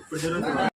ఇప్పుడు జరుగుతుంది.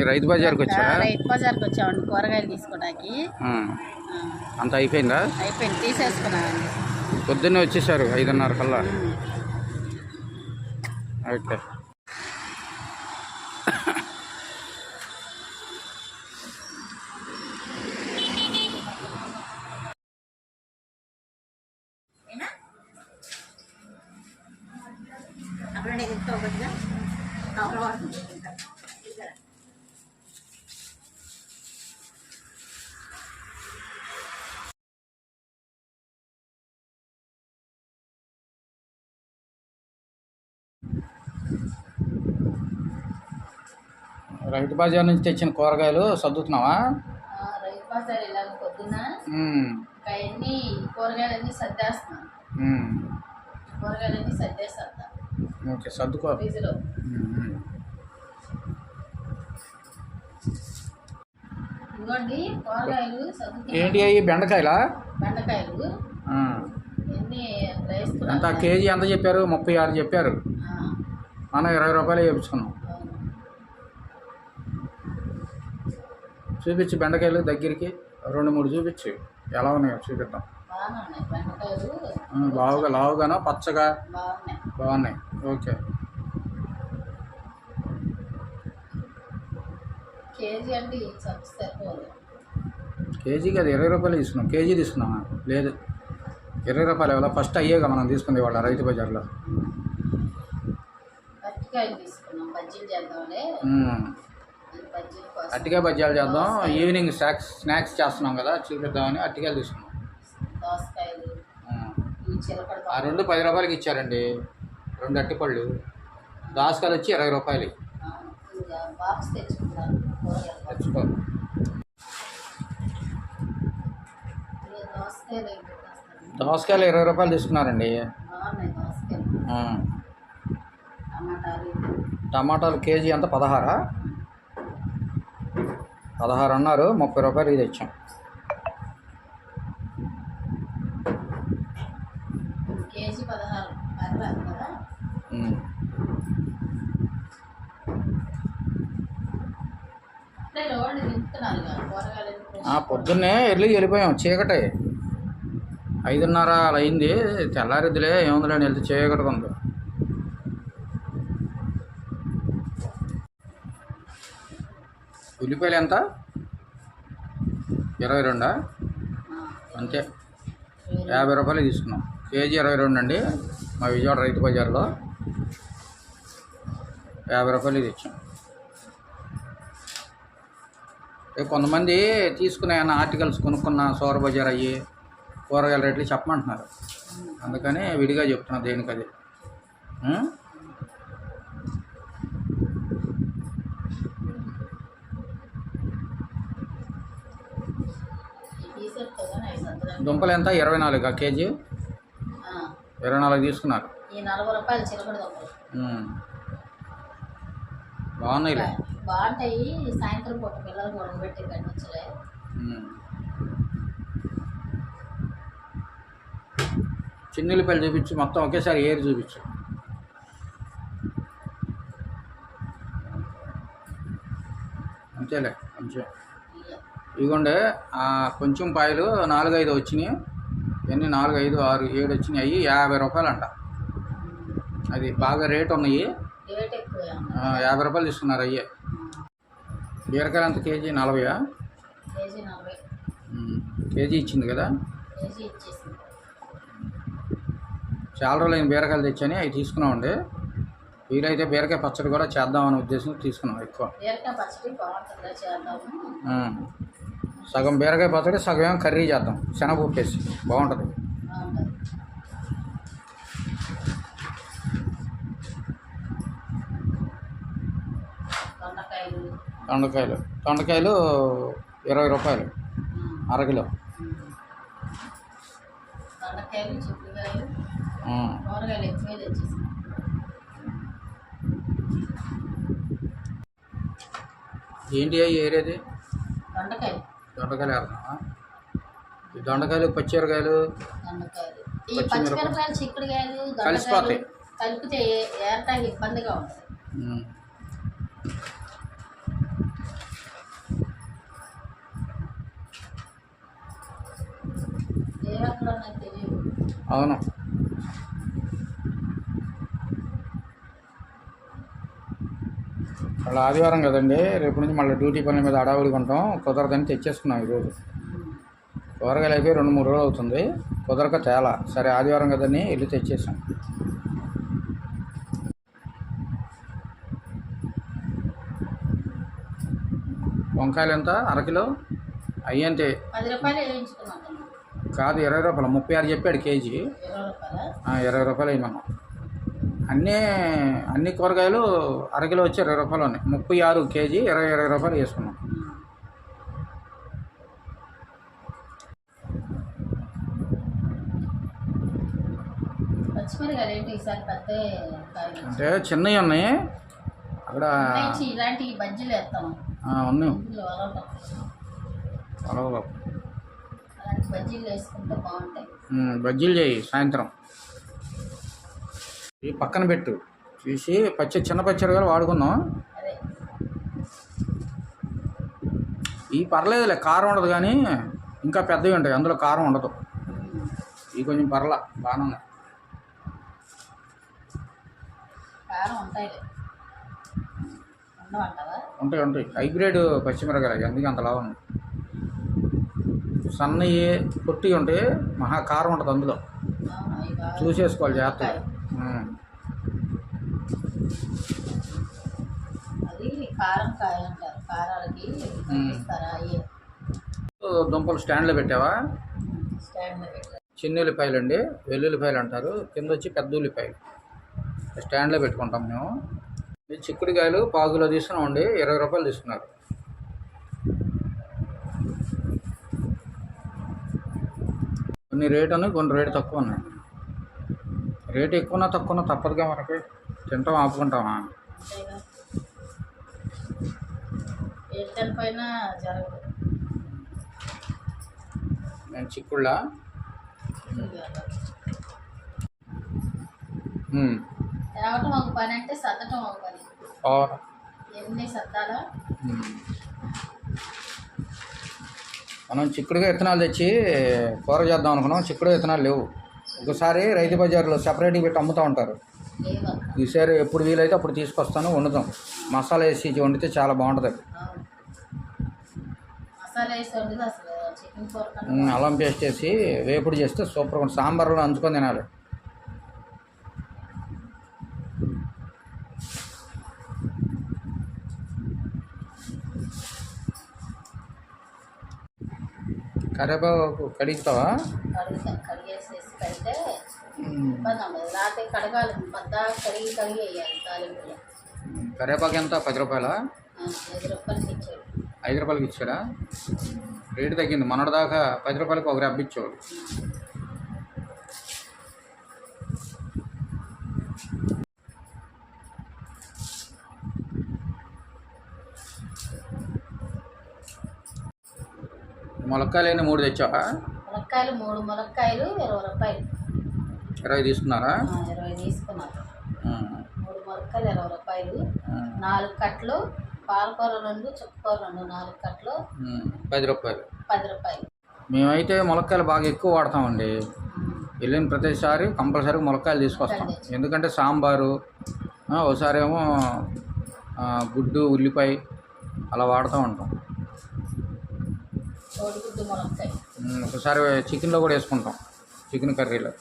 రైతు బజార్కి వచ్చారా రైతు బజార్కి వచ్చామండి కూరగాయలు తీసుకోవడానికి. అంత అయిపోయిందా? అయిపోయింది తీసేసుకున్నామండి. పొద్దున్నే వచ్చేసారు ఐదున్నర కల్లా. ఓకే. రైతు బజార్ నుంచి తెచ్చిన కూరగాయలు సర్దుతున్నావా? రైతు బజార్ పొద్దున్న కూరగాయలన్నీ. కూరగాయలన్నీ ఓకే సర్దుకో. ఫ్రిడ్జ్లో. ఇదిగోండి కూరగాయలు ఏంటి అవి బెండకాయలా? ఎంత? కేజీ ఎంత చెప్పారు? ముప్పై ఆరు చెప్పారు. మనం ఇరవై రూపాయలు వేయించుకున్నాం చూపించు బెండకాయలు దగ్గరికి. రెండు మూడు చూపించు. ఎలా ఉన్నాయో చూపిద్దాం. లావుగా లావుగానో పచ్చగా? బాగున్నాయి. ఓకే. కేజీ అది ఇరవై రూపాయలు తీసుకున్నాం. కేజీ తీసుకున్నామా? లేదు. ఇరవై రూపాయలు ఇవ్వాలా? ఫస్ట్ అయ్యేగా మనం తీసుకుంది వాళ్ళ రైతు బజార్లో. అట్టికాయ బజ్జాలు చేద్దాం. ఈవినింగ్ స్నాక్స్ స్నాక్స్ చేస్తున్నాం కదా చూపిద్దామని అట్టికాయలు తీసుకున్నాం. ఆ. రెండు పది రూపాయలకి ఇచ్చారండి. రెండు అట్టిపళ్ళు. దాసకాయలు వచ్చి ఇరవై రూపాయలు. తెచ్చుకో. దోసకాయలు ఇరవై రూపాయలు తీసుకున్నారండి. టమాటాలు కేజీ ఎంత? పదహారా? పదహారు అన్నారు ముప్పై రూపాయలు ఇది తెచ్చాం పొద్దున్నే ఎర్లీ వెళ్ళిపోయాం చీకటి. ఐదున్నర అలా అయింది తెల్లారిద్దిలే ఏముందిలే వెళ్తే చీకటి ఉంది. ఉల్లిపాయలు ఎంత? ఇరవై రెండా? అంతే. యాభై రూపాయలు తీసుకున్నాం. కేజీ ఇరవై రెండు అండి. మా విజయవాడ రైతు బజార్లో యాభై రూపాయలు ఇది ఇచ్చాం కొంతమంది తీసుకునే ఏమైనా ఆర్టికల్స్ కొనుక్కున్న సోర బజార్ అయ్యి కూరగాయల రేట్లు చెప్పమంటున్నారు. అందుకని విడిగా చెప్తున్నా దేనికి అది ఉం? ఈ టీషర్ట్ కానీ ఐదు సంవత్సరాలు దుంపలు ఎంత ఇరవై నాలుగు కేజీ? ఇరవై నాలుగు తీసుకున్నారు. ఈ నలభై రూపాయలు చిలకడ దొంగలు ఉం. బాగున్నాయిలే. బాగుంటాయి. సాయంత్రం పూట పిల్లలు కూడా పెట్టి కట్టించలే ఉం. చిన్నులపల్లి చూపించు. మొత్తం ఒకేసారి ఏరి చూపించు. అంతేలే కొంచెం ఇదిగోండి కొంచెం పాయలు నాలుగైదు వచ్చినాయి. ఎన్ని? నాలుగు ఐదు ఆరు ఏడు వచ్చినాయి. అయ్యి యాభై రూపాయలు అంట అది బాగా రేట్ ఉన్నాయి. యాభై రూపాయలు తీసుకున్నారు అయ్యే. బీరకాయలు ఎంత? కేజీ నలభైయా కేజీ ఇచ్చింది కదా? చాలా రోజులు అయిన బీరకాయలు తెచ్చాని అవి తీసుకున్నామండి. వీలైతే బీరకాయ పచ్చడి కూడా చేద్దామనే ఉద్దేశం తీసుకున్నాం ఎక్కువ. సగం బీరకాయ పచ్చడి సగం ఏమో కర్రీ చేద్దాం. శనగపప్పు వేసి బాగుంటుంది దొండకాయలు దొండకాయలు ఇరవై రూపాయలు. అరకిలో ఏంటి అవి ఏరేది దొండకాయలు వేస్తున్నావా ఈ దొండకాయలు పచ్చిమిరకాయలు దొండకాయలు. ఈ పచ్చిమిరపకాయలు చిక్కుడుకాయలు కలిసిపోతాయి. కలిపితే ఏరటానికి ఇబ్బందిగా ఉంటుంది. తెలియదు. అవును. వాళ్ళ ఆదివారం కదండి రేపు నుంచి మళ్ళీ డ్యూటీ పనుల మీద అడావుడిగా ఉంటాం కుదరదని తెచ్చేసుకున్నాం ఈరోజు. కూరగాయలు అయిపోయి రెండు మూడు రోజులు అవుతుంది. కుదరక తేలా. సరే ఆదివారం కదని వెళ్ళి తెచ్చేసాం. వంకాయలు ఎంత? అరకిలో రూపాయలు వేయించుకున్నాం కాదు ఇరవై రూపాయలు. ముప్పై ఆరు చెప్పాడు కేజీ. ఇరవై రూపాయల? ఆ, ఇరవై రూపాయలు వేయమన్నాం. అన్నీ అన్ని కూరగాయలు అరకిలో వచ్చి ఇరవై రూపాయలు ఉన్నాయి ముప్పై ఆరు కేజీ ఇరవై ఇరవై రూపాయలు వేసుకున్నాం. అంటే చిన్నవి ఉన్నాయి. అక్కడ ఇలాంటి బజ్జీలు వేస్తాము ఆ, ఉన్నాయి. బజ్జీలు వేసుకుంటే బాగుంటాయి. ఉమ్, బజ్జీలు చేయి సాయంత్రం. ఈ పక్కన పెట్టు. తీసి పచ్చి చిన్న పచ్చడిగా వాడుకుందాం. ఈ పర్లేదులే కారం ఉండదు కానీ ఇంకా పెద్దవి ఉంటాయి అందులో కారం ఉండదు. ఈ కొంచెం పర్లా బాగానే ఉన్నాయి. ఉంటాయి ఉంటాయి. హైబ్రిడ్ పచ్చిమిరకాయలు అందుకే అంత లాభం సన్నవి పొట్టి ఉంటాయి మహా కారం ఉంటుంది అందులో. చూసేసుకోవాలి జాగ్రత్తగా ఉమ్. అది కారం కాయ అంటారు కారాలకి ఇస్తారా? అయ్యే దుంపలు స్టాండ్లో పెట్టావా? స్టాండ్లో పెట్టారు చిన్న అండి వెల్లుల్లిపాయలు అంటారు కింద వచ్చి పెద్ద ఉల్లిపాయలు స్టాండ్లో పెట్టుకుంటాం మేము. చిక్కుడుకాయలు పావుకిలో తీసుకున్నామండి ఇరవై రూపాయలు తీసుకున్నారు. కొన్ని రేట్ ఉన్నాయి కొన్ని రేటు తక్కువ ఉన్నాయి. రేటు ఎక్కువనా తక్కువనా తప్పదుగా మనకి. తింటాం ఆపుకుంటామా జరగదు. నేను చిక్కుళ్ళ? తేవటం ఒక పని అంటే సర్దటం ఒక పని. ఎన్ని సర్దాలా. మనం చిక్కుడుగా విత్తనాలు తెచ్చి కూర చేద్దాం అనుకున్నాం. చిక్కుడు విత్తనాలు లేవు. ఒకసారి రైతు బజార్లో సెపరేట్గా పెట్టి అమ్ముతూ ఉంటారు. ఈసారి ఎప్పుడు వీలైతే అప్పుడు తీసుకొస్తాను వండుతాం. మసాలా వేసి వండితే చాలా బాగుంటుంది అవును మసాలా వేసి వండితే అసలు చికెన్ కూర కన్నా ఉమ్, అల్లం పేస్ట్ వేసి వేపుడు చేస్తే సూపర్గా ఉంటుంది సాంబార్లో అంచుకొని తినాలి. కరివేపాకు కడుగుతావా కడిగేసేసి రాత్రి కడగాలి. పెద్ద కడిగి కడిగి వేయాలి తాలింపులో. కరివేపాకు ఎంత? పది రూపాయలా? రూపాయలకి ఇచ్చాడు ఐదు రూపాయలకి ఇచ్చాడా? రేటు తగ్గింది. మొన్నటి దాకా పది రూపాయలకి ఒక రబ్బ ఇచ్చేవాడు ములక్కాయలు అయినా మూడు తెచ్చావా? ములక్కాయలు మూడు ములక్కాయలు ఇరవై రూపాయలు. ఇరవై తీసుకున్నారా? ఇరవై తీసుకున్నాను. ఉమ్, మూడు ములక్కాయలు ఇరవై రూపాయలు. నాలుగు కట్టలు పాలకూర రెండు చుక్కకూర రెండు నాలుగు కట్టలు పది రూపాయలు. పది రూపాయలు. మేమైతే ములక్కాయలు బాగా ఎక్కువ వాడతామండి. వెళ్ళిన ప్రతిసారి కంపల్సరీ ములక్కాయలు తీసుకొస్తాం. ఎందుకంటే సాంబారు ఒకసారి ఏమో గుడ్డు ఉల్లిపాయ అలా వాడుతూ ఉంటాం. ఒకసారి చికెన్లో కూడా వేసుకుంటాం. చికెన్ కర్రీలో.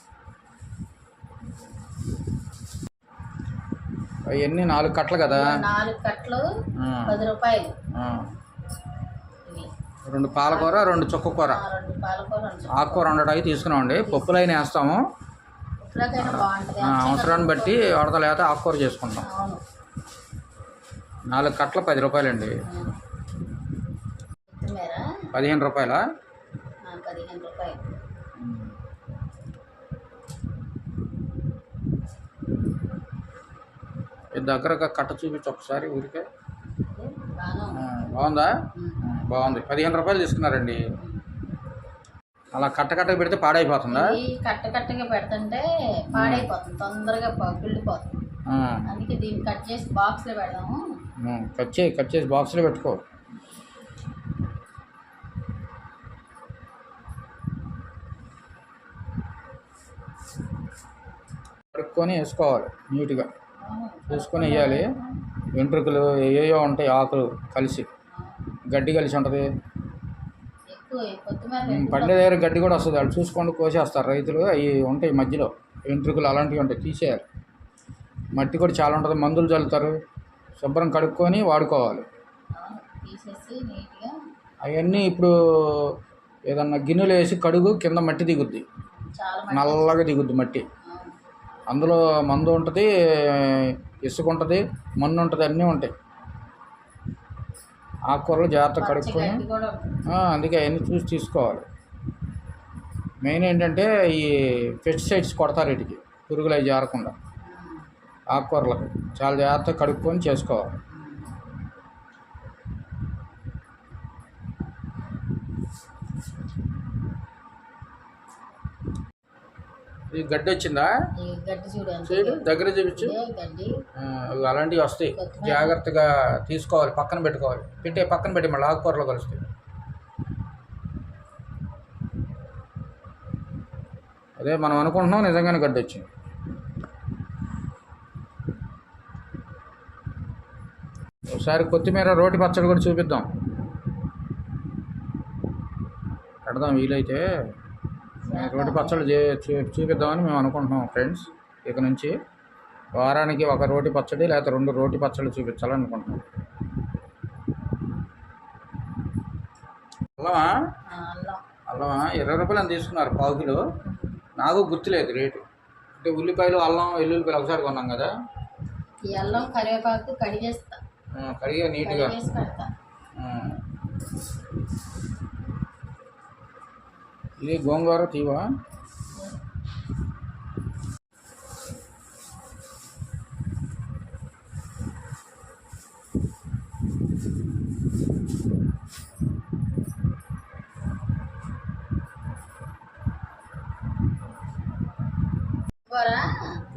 అవన్నీ నాలుగు కట్టలు కదా? నాలుగు కట్టలు పది రూపాయలు. రెండు పాలకూర రెండు చుక్క కూర. ఆకుకూర ఉండటానికి తీసుకున్నామండి. పప్పులైన వేస్తాము. ఉప్పులకైనా బాగుంటుంది ఆ, అవసరాన్ని బట్టి వడత లేకపోతే ఆకుకూర చేసుకుంటాం. నాలుగు కట్టలు పది రూపాయలండి. పదిహేను రూపాయల? పదిహేను రూపాయలు. దగ్గర కట్ట చూపించి ఒకసారి ఊరికే. బాగుందా? బాగుంది. పదిహేను రూపాయలు తీసుకున్నారండి. అలా కట్ట కట్ట పెడితే పాడైపోతుందా? కట్ట కట్టగా పెడుతుంటే పాడైపోతుంది. తొందరగా కుళ్ళిపోతుంది. అందుకే దీన్ని కట్ చేసి బాక్స్లో పెడదాము. కట్ చేయి కట్ చేసి బాక్స్లో పెట్టుకో. కడుక్కొని వేసుకోవాలి నీట్గా. చూసుకొని వేయాలి. వెంట్రుకలు ఏయో ఉంటాయి ఆకులు కలిసి. గడ్డి కలిసి ఉంటుంది. పండే దగ్గర గడ్డి కూడా వస్తుంది. వాళ్ళు చూసుకొని కోసేస్తారు. రైతులు అవి ఉంటాయి మధ్యలో. వెంట్రుకలు అలాంటివి ఉంటాయి తీసేయాలి. మట్టి కూడా చాలా ఉంటుంది. మందులు చల్లుతారు. శుభ్రం కడుక్కొని వాడుకోవాలి. అవన్నీ ఇప్పుడు ఏదన్నా గిన్నెలు వేసి కడుగు కింద మట్టి దిగుద్ది. నల్లగా దిగుద్ది మట్టి. అందులో మందు ఉంటుంది ఇసుక ఉంటుంది మన్ను ఉంటుంది అన్నీ ఉంటాయి. ఆకుకూరలు జాగ్రత్త పచ్చి కడుక్కొని అందుకే అవన్నీ చూసి తీసుకోవాలి. మెయిన్ ఏంటంటే ఈ పెస్టిసైడ్స్ కొడతారు వీటికి పురుగులు అవి జారకుండా. ఆకుకూరలకు. చాలా జాగ్రత్తగా కడుక్కొని చేసుకోవాలి. ఈ గడ్డి వచ్చిందా? గడ్డి చూడు దగ్గర చూపించు. అలాంటివి వస్తాయి. జాగ్రత్తగా తీసుకోవాలి పక్కన పెట్టుకోవాలి. పెట్టే పక్కన పెట్టి మళ్ళీ ఆకుకూరలో కలుస్తాయి. అదే మనం అనుకుంటున్నాం నిజంగానే గడ్డి వచ్చింది. ఒకసారి కొత్తిమీర రోటి పచ్చడి కూడా చూపిద్దాం. పెడదాం వీలైతే. రోటి పచ్చడి చే చూపిద్దామని మేము అనుకుంటున్నాం ఫ్రెండ్స్. ఇక నుంచి వారానికి ఒక రోటి పచ్చడి లేకపోతే రెండు రోటి పచ్చడి చూపించాలనుకుంటున్నాం. అల్లమా? అల్లమా? ఇరవై రూపాయలు అని తీసుకున్నారు పావు కిలో. నాకు గుర్తులేదు రేటు. అంటే ఉల్లిపాయలు అల్లం వెల్లుల్లిపాయలు ఒకసారి కొన్నాం కదా. ఈ అల్లం కరివేపాకు కడిగేస్తా. కడిగా నీట్గా కడిగేసి పెడతా ఆ. ఇది గోంగూర తీవా?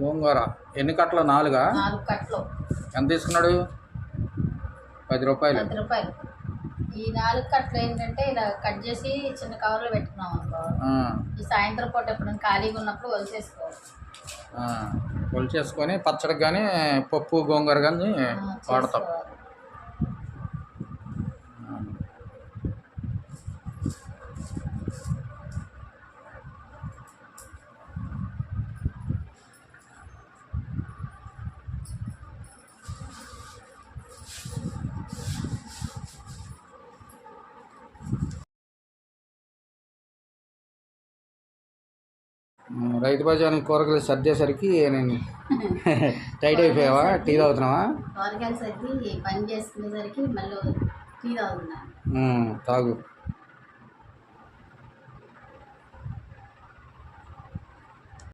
గోంగూర. ఎన్ని కట్టలు? నాలుగా? నాలుగు కట్టలు. ఎంత తీసుకున్నాడు? పది రూపాయలు. పది రూపాయలు. ఈ నాలుగు కట్టలు ఏంటంటే ఇలా కట్ చేసి చిన్న కవర్లో పెట్టుకున్నాం అనుకో. ఈ సాయంత్రం పూట ఎప్పుడైనా ఖాళీగా ఉన్నప్పుడు వలిసేసుకోవాలి ఆ, కొలిచేసుకొని పచ్చడికి కానీ పప్పు గోంగూర కానీ వాడతాం. రైతు బజార్ కూరగాయలు సర్దేసరికి నేను టైట్ అయిపోయావా? టీ తాగుతున్నావా? కూరగాయలు సర్ది పని చేసుకునేసరికి మళ్ళీ టీ తాగుతున్నాను ఉమ్, తాగు.